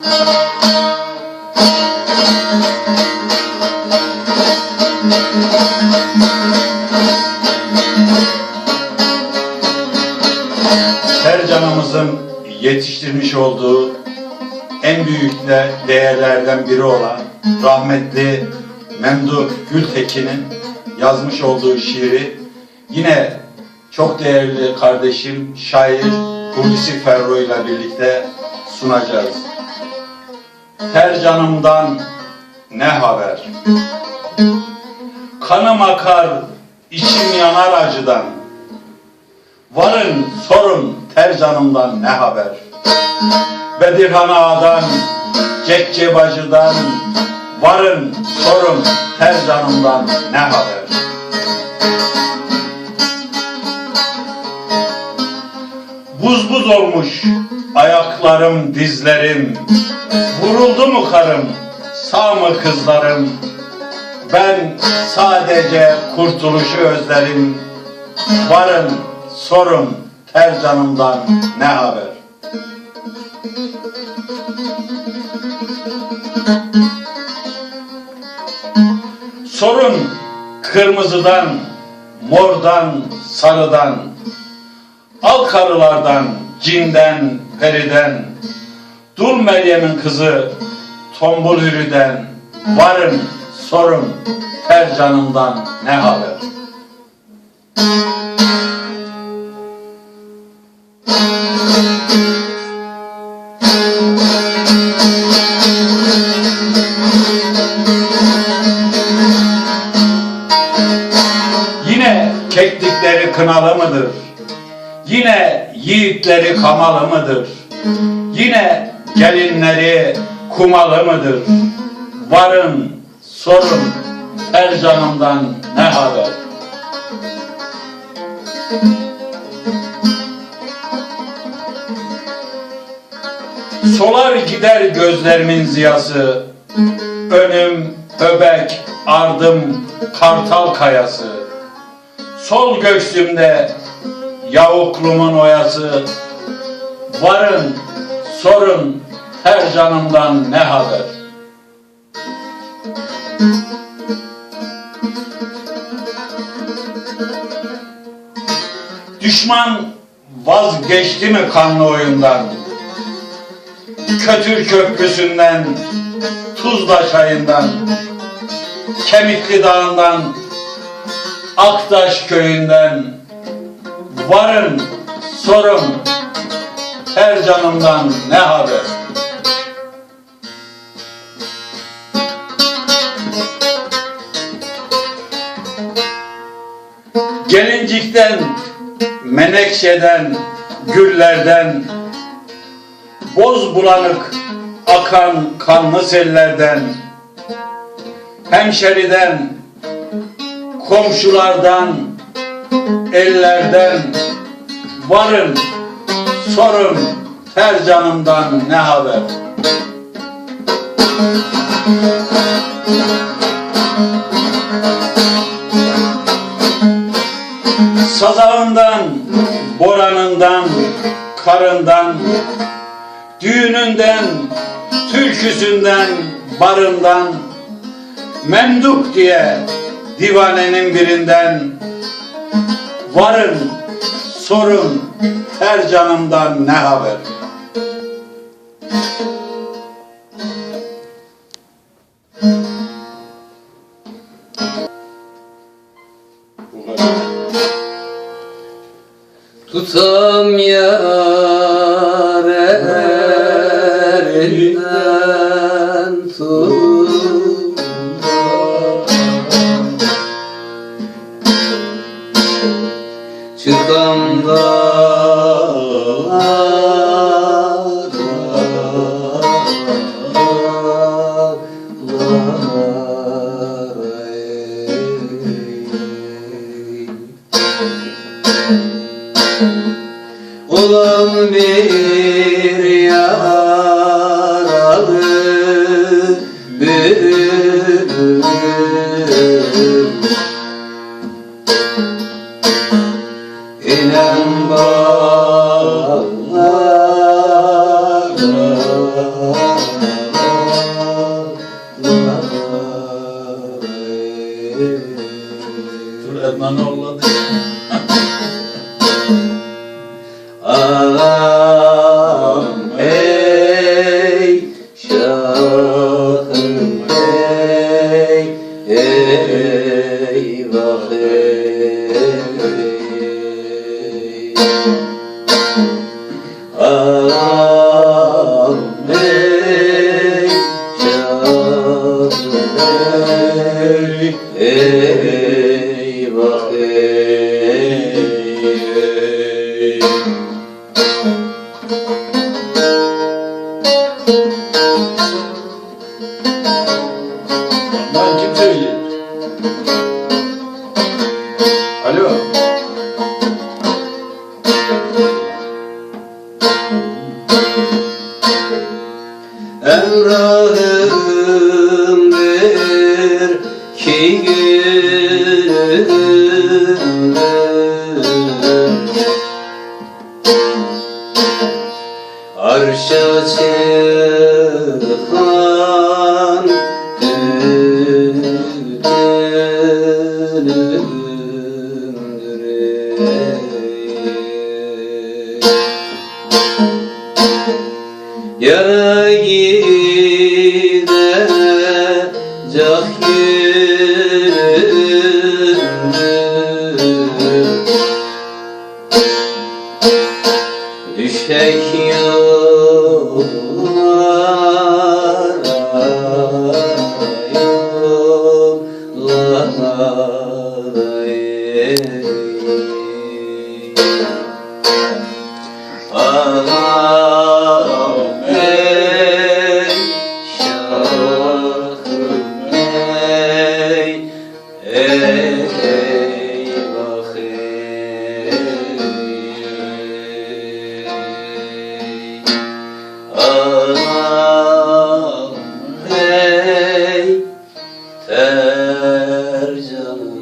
her canımızın yetiştirmiş olduğu en büyük de değerlerden biri olan rahmetli Memduh Gültekin'in yazmış olduğu şiiri yine çok değerli kardeşim şair Hulusi Ferro ile birlikte sunacağız. Her canımdan ne haber? Kanım akar, içim yanar acıdan. Varın sorun ter canımdan ne haber? Bedirhan Ağa'dan, Cekke Bacı'dan, varın sorun ter canımdan ne haber? Buz buz olmuş ayaklarım dizlerim, vuruldu mu karım, sağ mı kızlarım? Ben sadece kurtuluşu özlerim, varın sorun ter canımdan ne haber? Sorun kırmızıdan, mordan, sarıdan, al karılardan, cinden, periden, Dul Meryem'in kızı, tombul hürüden, varın sorun ter canımdan ne haber? Yine keklikleri kınalı mıdır? Yine yiğitleri kamalı mıdır? Yine gelinleri kumalı mıdır? Varın, sorun, her canımdan ne haber? Solar gider gözlerimin ziyası, önüm öbek, ardım kartal kayası. Sol göğsümde yavuklumun oyası, varın, sorun, her canımdan ne haber? Düşman vazgeçti mi kanlı oyundan? Kötür köprüsünden, Tuzla çayından, Kemikli dağından, Aktaş köyünden, varın, sorun, her canımdan ne haber? Gelincikten, menekşeden, güllerden, boz bulanık akan kanlı sellerden, hemşeriden, komşulardan, ellerden, varın, sorun, her canımdan ne haber? Sazağından, boranından, karından, düğününden, türküsünden, barından, memduk diye divanenin birinden, varın, sorun, her canımdan ne haber? Tutam yar elinden tut Lan kim söylüyor? Alo. Emrahımdır ki günümde Sơ Uh... الجنة